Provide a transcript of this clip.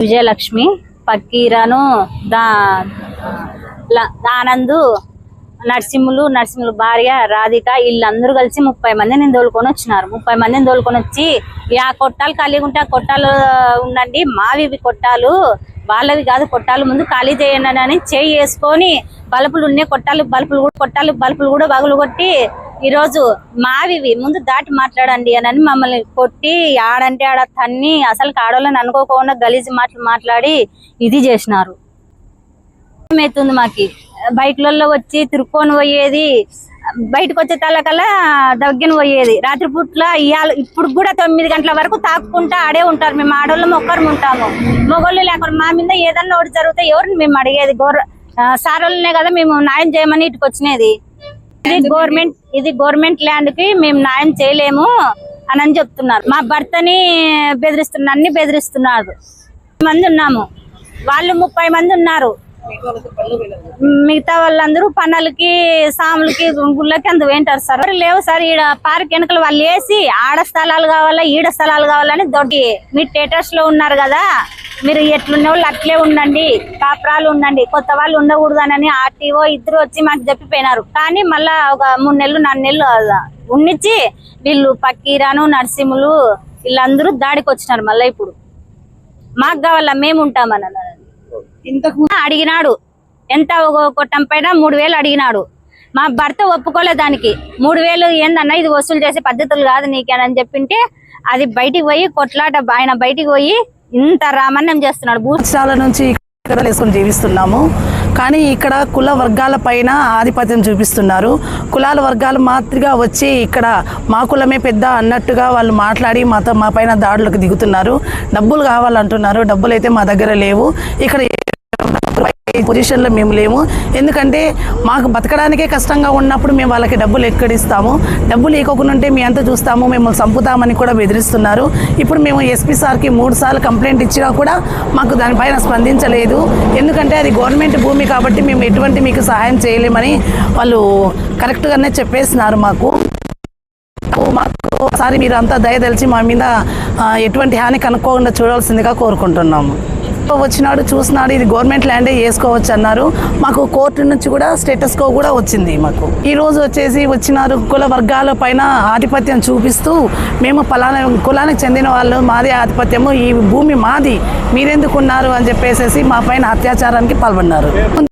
విజయలక్ష్మి పక్కీరాను దా ఆనందు నరసింహులు నరసింహులు భార్య రాధిక వీళ్ళందరూ కలిసి ముప్పై మందిని తోలుకొని వచ్చినారు. ముప్పై మందిని తోలుకొని వచ్చి ఆ కొట్టాలు ఖాళీగా ఉంటే ఆ కొట్టాలు ఉండండి. మావి కొట్టాలు వాళ్ళవి కాదు కొట్టాలు ముందు ఖాళీ చేయండి అని చేయి వేసుకొని బల్బులు ఉన్నాయి. కొట్టాలు బల్బులు కూడా కొట్టాలు బల్బులు కూడా బగులు కొట్టి ఈ రోజు మావివి ముందు దాటి మాట్లాడండి అని మమ్మల్ని కొట్టి ఆడంటే ఆడ తన్ని అసలు ఆడవాళ్ళని అనుకోకుండా గలీజి మాటలు మాట్లాడి ఇది చేసినారు. ఏమవుతుంది మాకి? బైక్లలో వచ్చి తిరుక్కొని పోయేది బయటకు వచ్చే తల్లకల్లా దగ్గర పోయేది. రాత్రి పూట్ల ఇవాళ ఇప్పుడు కూడా తొమ్మిది గంటల వరకు తాక్కుంటా ఆడే ఉంటారు. మేము ఆడవాళ్ళం ఒక్కరు ఉంటాము. మొగోళ్ళు లేకుండా మా మీద ఏదన్నా ఒకటి జరిగితే ఎవరిని మేము అడిగేది? గౌర సార్ వాళ్ళనే కదా మేము న్యాయం చేయమని ఇటుకొచ్చినది. ఇది గవర్నమెంట్ ఇది గవర్నమెంట్ ల్యాండ్కి మేము న్యాయం చేయలేము అని అని చెప్తున్నారు. మా భర్తని బెదిరిస్తున్నారు అన్ని బెదిరిస్తున్నారు. మంది ఉన్నాము. వాళ్ళు ముప్పై మంది ఉన్నారు. మిగతా వాళ్ళందరూ పనులకి సాములకి గుళ్ళకి అందు వేంటారు సార్. లేవు సార్. ఈడ పార్క్ వెనకలు వాళ్ళు వేసి ఆడ స్థలాలు కావాలా ఈడ స్థలాలు కావాలని దొడ్డి. మీరు స్టేటస్లో ఉన్నారు కదా. మీరు ఎట్లున్న వాళ్ళు అట్లే ఉండండి కాపురాలు ఉండండి కొత్త వాళ్ళు ఉండకూడదనని ఆర్టీఓ ఇద్దరు వచ్చి మాకు చెప్పిపోయినారు. కానీ మళ్ళా ఒక మూడు నెలలు నాలుగు నెలలు ఉన్నిచ్చి వీళ్ళు పక్కీరాను నరసింహులు వీళ్ళందరూ దాడికి వచ్చినారు మళ్ళీ ఇప్పుడు. మాకు కావాలా మేము ఉంటామని ఇంతకు అడిగినాడు. ఎంత ఒక కొట్టం పైన మూడు వేలు అడిగినాడు. మా భర్త ఒప్పుకోలే దానికి. మూడు వేలు ఏందన్నా ఇది వసూలు చేసే పద్ధతులు కాదు నీకేనని చెప్పింటే అది బయటికి పోయి కొట్లాట ఆయన బయటికి పోయి ఇంత రామన్యం చేస్తున్నాడు. భూ నుంచి ఇక్కడ వేసుకొని జీవిస్తున్నాము. కానీ ఇక్కడ కుల వర్గాల పైన ఆధిపత్యం చూపిస్తున్నారు. కులాల వర్గాలు మాత్రగా వచ్చి ఇక్కడ మా కులమే పెద్ద అన్నట్టుగా వాళ్ళు మాట్లాడి మాతో మా పైన దాడులకు దిగుతున్నారు. డబ్బులు కావాలంటున్నారు. డబ్బులు అయితే మా దగ్గర లేవు. ఇక్కడ పొజిషన్లో మేము లేము. ఎందుకంటే మాకు బతకడానికే కష్టంగా ఉన్నప్పుడు మేము వాళ్ళకి డబ్బులు ఎక్కడిస్తాము. డబ్బులు ఇవ్వకుండా ఉంటే మేము ఎంత చూస్తాము. మిమ్మల్ని చంపుతామని కూడా బెదిరిస్తున్నారు. ఇప్పుడు మేము ఎస్పీ సార్కి మూడు సార్లు కంప్లైంట్ ఇచ్చినా కూడా మాకు దానిపైన స్పందించలేదు. ఎందుకంటే అది గవర్నమెంట్ భూమి కాబట్టి మేము ఎటువంటి మీకు సహాయం చేయలేమని వాళ్ళు కరెక్ట్గానే చెప్పేసినారు మాకు. మాకు ఒకసారి మీరు అంతా దయదలిచి మా మీద ఎటువంటి హాని కనుక్కోకుండా చూడాల్సిందిగా కోరుకుంటున్నాము. వచ్చినాడు చూసినాడు ఇది గవర్నమెంట్ ల్యాండే వేసుకోవచ్చు అన్నారు. మాకు కోర్టు నుంచి కూడా స్టేటస్ కో కూడా వచ్చింది మాకు. ఈ రోజు వచ్చేసి వచ్చినారు కుల వర్గాల పైన ఆధిపత్యం చూపిస్తూ మేము పలానా కులానికి చెందిన వాళ్ళు మాది ఆధిపత్యము ఈ భూమి మాది మీరెందుకున్నారు అని చెప్పేసి మా పైన అత్యాచారానికి పాల్పడినారు